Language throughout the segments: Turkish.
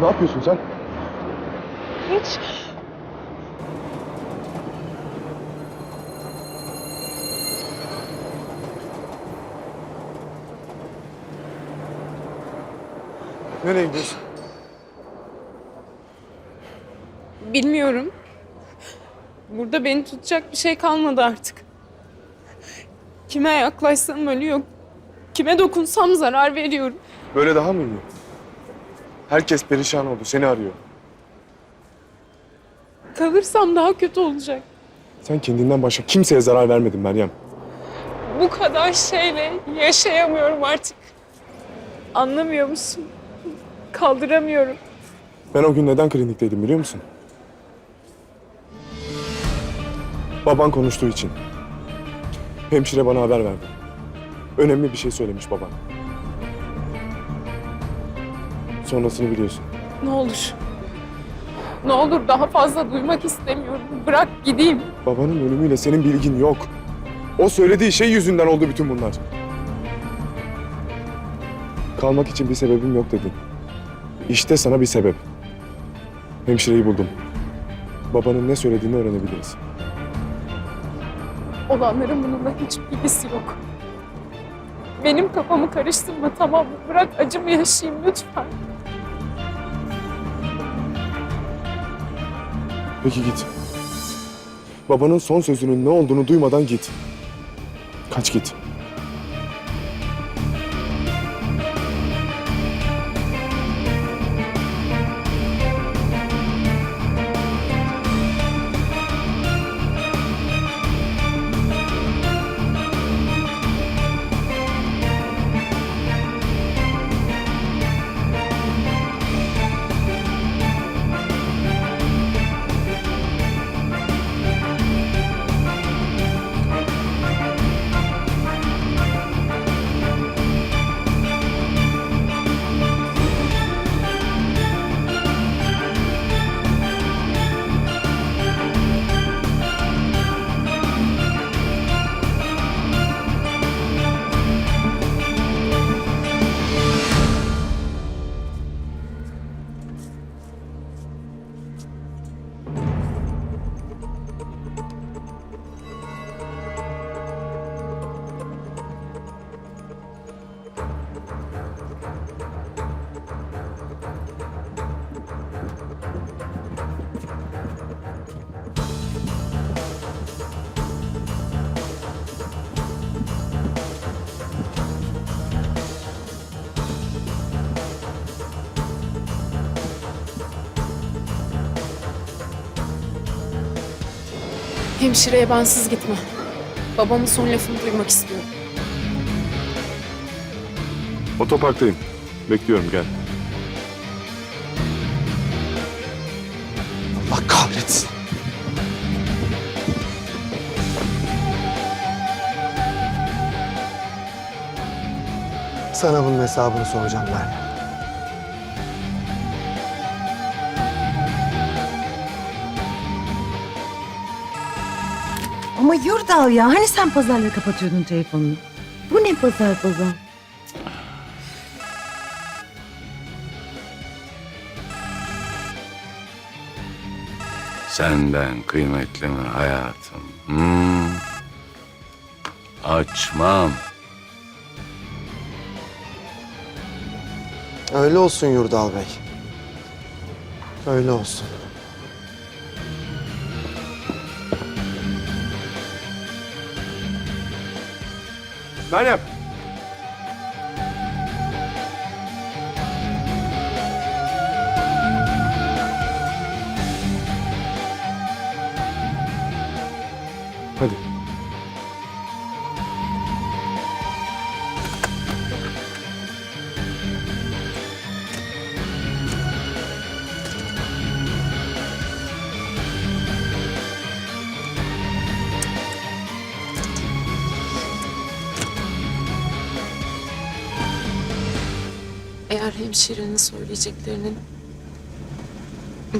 Ne yapıyorsun sen? Hiç. Nereye gidiyorsun? Bilmiyorum. Burada beni tutacak bir şey kalmadı artık. Kime yaklaşsam ölüyor. Kime dokunsam zarar veriyorum. Böyle daha mı iyi? Herkes perişan oldu. Seni arıyor. Kalırsam daha kötü olacak. Sen kendinden başka kimseye zarar vermedin Meryem. Bu kadar şeyle yaşayamıyorum artık. Anlamıyor musun? Kaldıramıyorum. Ben o gün neden klinikteydim biliyor musun? Baban konuştuğu için. Hemşire bana haber verdi. Önemli bir şey söylemiş baban. Sonrasını biliyorsun. Ne olur. Ne olur daha fazla duymak istemiyorum. Bırak gideyim. Babanın ölümüyle senin bilgin yok. O söylediği şey yüzünden oldu bütün bunlar. Kalmak için bir sebebim yok dedin. İşte sana bir sebep. Hemşireyi buldum. Babanın ne söylediğini öğrenebiliriz. Olanların bununla hiç ilgisi yok. Benim kafamı karıştırma tamam mı? Bırak acımı yaşayayım lütfen. Peki git. Babanın son sözünün ne olduğunu duymadan git. Kaç git. Hemşireye bensiz gitme. Babamın son lafını duymak istiyorum. Otoparktayım. Bekliyorum gel. Allah kahretsin. Sana bunun hesabını soracağım Meryem. Ama Yurdal ya hani sen pazarla kapatıyordun telefonunu? Bu ne pazar pazar? Senden kıymetli mi hayatım? Hmm. Açmam. Öyle olsun Yurdal Bey. Öyle olsun. Meryem. Hadi. Eğer hemşirenin söyleyeceklerinin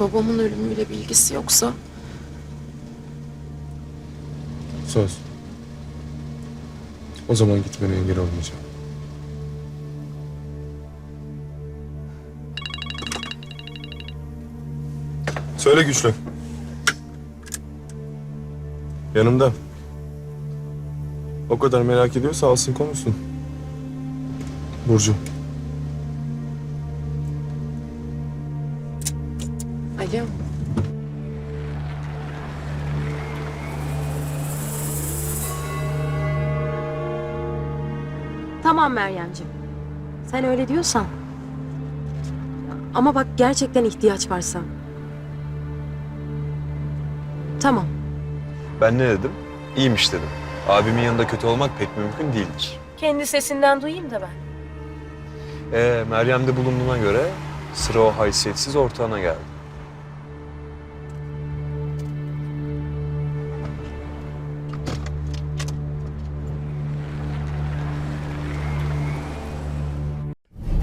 babamın ölümüyle bilgisi yoksa Söz. O zaman gitmene engel olmayacağım. Söyle güçlü. Yanımda. O kadar merak ediyorsa alsın konuşsun. Burcu. Tamam Meryemciğim. Sen öyle diyorsan. Ama bak gerçekten ihtiyaç varsa. Tamam. Ben ne dedim? İyiymiş dedim. Abimin yanında kötü olmak pek mümkün değildir. Kendi sesinden duyayım da ben. Ee, Meryem'de bulunduğuna göre sıra o haysiyetsiz ortağına geldi.